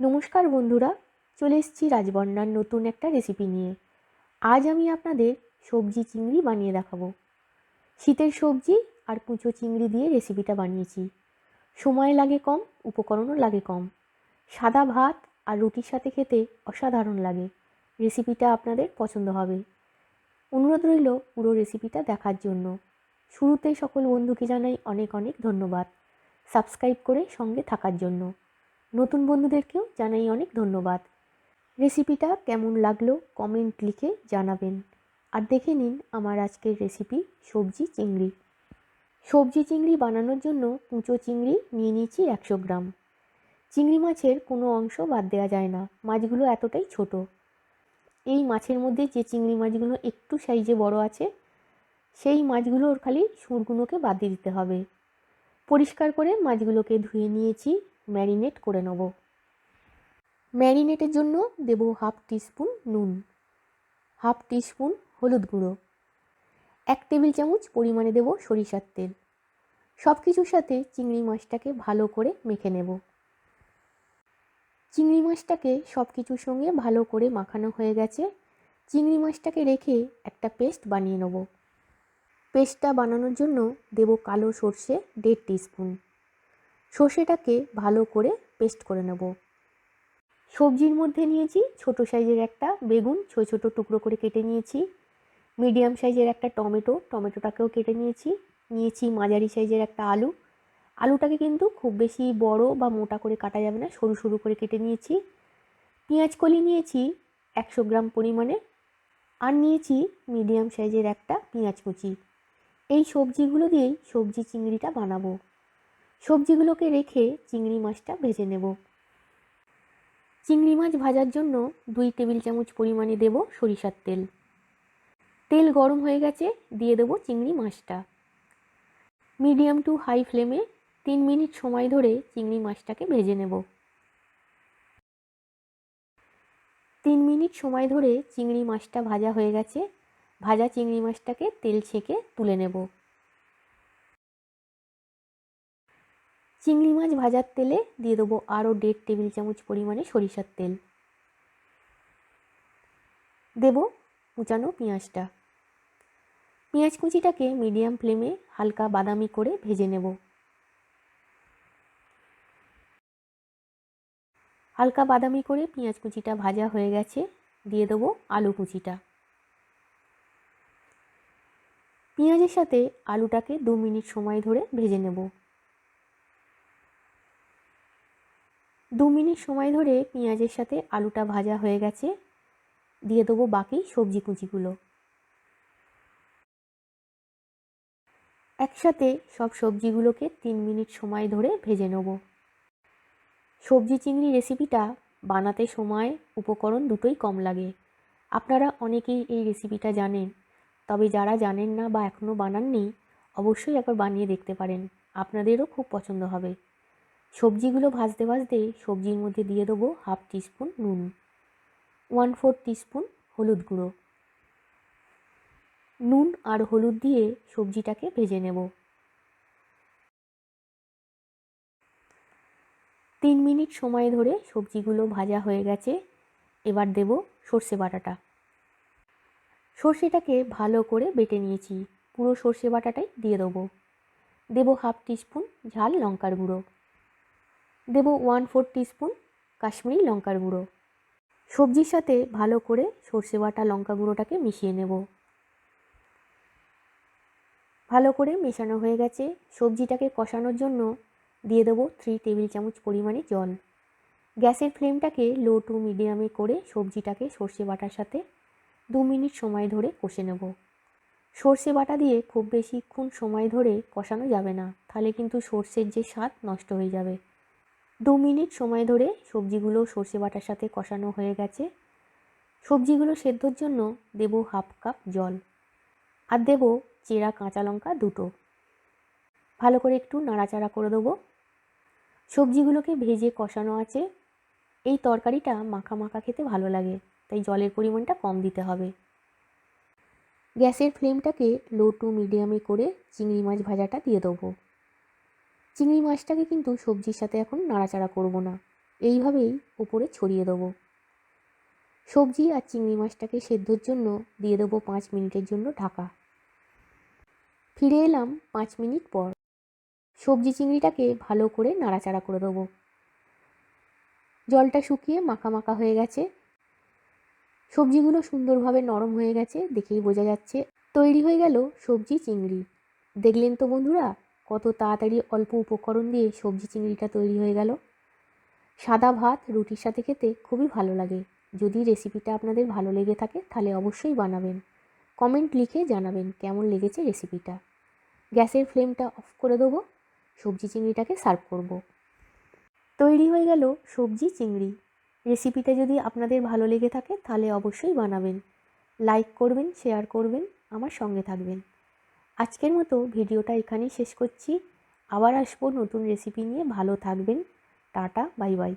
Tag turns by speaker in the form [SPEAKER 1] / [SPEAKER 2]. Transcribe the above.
[SPEAKER 1] নমস্কার বন্ধুরা, চলে এসেছি রাজবন্যার নতুন একটা রেসিপি নিয়ে। আজ আমি আপনাদের সবজি চিংড়ি বানিয়ে দেখাবো। শীতের সবজি আর কুঁচো চিংড়ি দিয়ে রেসিপিটা বানিয়েছি। সময় লাগে কম, উপকরণও লাগে কম। সাদা ভাত আর রুটির সাথে খেতে অসাধারণ লাগে। রেসিপিটা আপনাদের পছন্দ হবে। অনুরোধ রইল পুরো রেসিপিটা দেখার জন্য। শুরুতেই সকল বন্ধুকে জানাই অনেক অনেক ধন্যবাদ। সাবস্ক্রাইব করে সঙ্গে থাকার জন্য। নতুন বন্ধুদেরকেও জানাই অনেক ধন্যবাদ। রেসিপিটা কেমন লাগল কমেন্ট লিখে জানাবেন। আর দেখে নিন আমার আজকের রেসিপি সবজি চিংড়ি। সবজি চিংড়ি বানানোর জন্য কুঁচো চিংড়ি নিয়ে নিয়েছি একশো গ্রাম। চিংড়ি মাছের কোনো অংশ বাদ দেওয়া যায় না, মাছগুলো এতটাই ছোট। এই মাছের মধ্যে যে চিংড়ি মাছগুলো একটু সাইজে বড় আছে, সেই মাছগুলোর খালি সুরগুলোকে বাদ দিতে হবে। পরিষ্কার করে মাছগুলোকে ধুয়ে নিয়েছি ম্যারিনেট করে নেব। ম্যারিনেটের জন্য দেব হাফ টিস্পুন নুন, হাফ টিস্পুন হলুদ গুঁড়ো, এক টেবিল চামচ পরিমাণে দেব সরিষার তেল। সব কিছুর সাথে চিংড়ি মাছটাকে ভালো করে মেখে নেব। চিংড়ি মাছটাকে সব কিছুর সঙ্গে ভালো করে মাখানো হয়ে গেছে। চিংড়ি মাছটাকে রেখে একটা পেস্ট বানিয়ে নেব। পেস্টটা বানানোর জন্য দেব কালো সর্ষে দেড় টিস্পুন। সর্ষেটাকে ভালো করে পেস্ট করে নেব। সবজির মধ্যে নিয়েছি ছোট সাইজের একটা বেগুন, ছোটো ছোটো টুকরো করে কেটে নিয়েছি। মিডিয়াম সাইজের একটা টমেটো, টমেটোটাকেও কেটে নিয়েছি। নিয়েছি মাঝারি সাইজের একটা আলু। আলুটাকে কিন্তু খুব বেশি বড় বা মোটা করে কাটা যাবে না, সরু সরু করে কেটে নিয়েছি। পেঁয়াজ কলি নিয়েছি একশো গ্রাম পরিমাণে আর নিয়েছি মিডিয়াম সাইজের একটা পেঁয়াজ কুচি। এই সবজিগুলো দিয়েই সবজি চিংড়িটা বানাবো। সবজিগুলোকে রেখে চিংড়ি মাছটা ভেজে নেব। চিংড়ি মাছ ভাজার জন্য দুই টেবিল চামচ পরিমাণে দেব সরিষার তেল। তেল গরম হয়ে গেছে, দিয়ে দেবো চিংড়ি মাছটা। মিডিয়াম টু হাই ফ্লেমে তিন মিনিট সময় ধরে চিংড়ি মাছটাকে ভেজে নেব। তিন মিনিট সময় ধরে চিংড়ি মাছটা ভাজা হয়ে গেছে। ভাজা চিংড়ি মাছটাকে তেল ছেঁকে তুলে নেব। চিংড়ি মাছ ভাজার তেলে দিয়ে দেবো আরও দেড় টেবিল চামচ পরিমাণে সরিষার তেল। দেব কুচানো পেঁয়াজটা। পেঁয়াজ কুচিটাকে মিডিয়াম ফ্লেমে হালকা বাদামি করে ভেজে নেব। হালকা বাদামি করে পেঁয়াজ কুচিটা ভাজা হয়ে গেছে, দিয়ে দেবো আলু কুচিটা। পেঁয়াজের সাথে আলুটাকে দু মিনিট সময় ধরে ভেজে নেব। দু মিনিট সময় ধরে পেঁয়াজের সাথে আলুটা ভাজা হয়ে গেছে। দিয়ে দেবো বাকি সবজি কুচিগুলো। একসাথে সব সবজিগুলোকে তিন মিনিট সময় ধরে ভেজে নেব। সবজি চিংড়ি রেসিপিটা বানাতে সময় উপকরণ দুটোই কম লাগে। আপনারা অনেকেই এই রেসিপিটা জানেন, তবে যারা জানেন না বা এখনও বানাননি, অবশ্যই একবার বানিয়ে দেখতে পারেন। আপনাদেরও খুব পছন্দ হবে। সবজিগুলো ভাজতে ভাজতে সবজির মধ্যে দিয়ে দেবো হাফ টিস্পুন নুন, ওয়ান ফোর টিস্পুন হলুদ গুঁড়ো। নুন আর হলুদ দিয়ে সবজিটাকে ভেজে নেব। তিন মিনিট সময় ধরে সবজিগুলো ভাজা হয়ে গেছে, এবার দেব সর্ষে বাটাটা। সর্ষেটাকে ভালো করে বেটে নিয়েছি, পুরো সর্ষে বাটাটাই দিয়ে দেবো। দেবো হাফ টিস্পুন ঝাল লঙ্কার গুঁড়ো। দেব ওয়ান ফোর টিস্পুন কাশ্মীরি লঙ্কার গুঁড়ো। সবজির সাথে ভালো করে সর্ষে বাটা লঙ্কা গুঁড়োটাকে মিশিয়ে নেব। ভালো করে মেশানো হয়ে গেছে। সবজিটাকে কষানোর জন্য দিয়ে দেবো থ্রি টেবিল চামচ পরিমাণে জল। গ্যাসের ফ্লেমটাকে লো টু মিডিয়ামে করে সবজিটাকে সর্ষে বাটার সাথে দু মিনিট সময় ধরে কষে নেব। সর্ষে বাটা দিয়ে খুব বেশিক্ষণ সময় ধরে কষানো যাবে না, তাহলে কিন্তু সর্ষের যে স্বাদ নষ্ট হয়ে যাবে। দু মিনিট সময় ধরে সবজিগুলো সর্ষে বাটার সাথে কষানো হয়ে গেছে। সবজিগুলো সেদ্ধর জন্য দেব হাফ কাপ জল আর দেব চেরা কাঁচা লঙ্কা দুটো। ভালো করে একটু নাড়াচাড়া করে দেবো। সবজিগুলোকে ভেজে কষানো আছে। এই তরকারিটা মাখা মাখা খেতে ভালো লাগে, তাই জলের পরিমাণটা কম দিতে হবে। গ্যাসের ফ্লেমটাকে লো টু মিডিয়ামে করে চিংড়ি মাছ ভাজাটা দিয়ে দেবো। চিংড়ি মাছটাকে কিন্তু সবজির সাথে এখন নাড়াচাড়া করব না। এইভাবেই ওপরে ছড়িয়ে দেবো। সবজি আর চিংড়ি মাছটাকে সেদ্ধর জন্য দিয়ে দেবো পাঁচ মিনিটের জন্য ঢাকা। ফিরে এলাম পাঁচ মিনিট পর। সবজি চিংড়িটাকে ভালো করে নাড়াচাড়া করে দেবো। জলটা শুকিয়ে মাখা মাখা হয়ে গেছে। সবজিগুলো সুন্দরভাবে নরম হয়ে গেছে, দেখেই বোঝা যাচ্ছে। তৈরি হয়ে গেল সবজি চিংড়ি। দেখলেন তো বন্ধুরা কত তাড়াতাড়ি অল্প উপকরণ দিয়ে সবজি চিংড়িটা তৈরি হয়ে গেল। সাদা ভাত রুটির সাথে খেতে খুবই ভালো লাগে। যদি রেসিপিটা আপনাদের ভালো লেগে থাকে, তাহলে অবশ্যই বানাবেন। কমেন্ট লিখে জানাবেন কেমন লেগেছে রেসিপিটা। গ্যাসের ফ্লেমটা অফ করে দেবো, সবজি চিংড়িটাকে সার্ভ করব। তৈরি হয়ে গেল সবজি চিংড়ি। রেসিপিটা যদি আপনাদের ভালো লেগে থাকে, তাহলে অবশ্যই বানাবেন। লাইক করবেন, শেয়ার করবেন, আমার সঙ্গে থাকবেন। আজকের মতো ভিডিওটা এখানেই শেষ করছি। আবার আসব নতুন রেসিপি নিয়ে। ভালো থাকবেন। Tata, bye bye.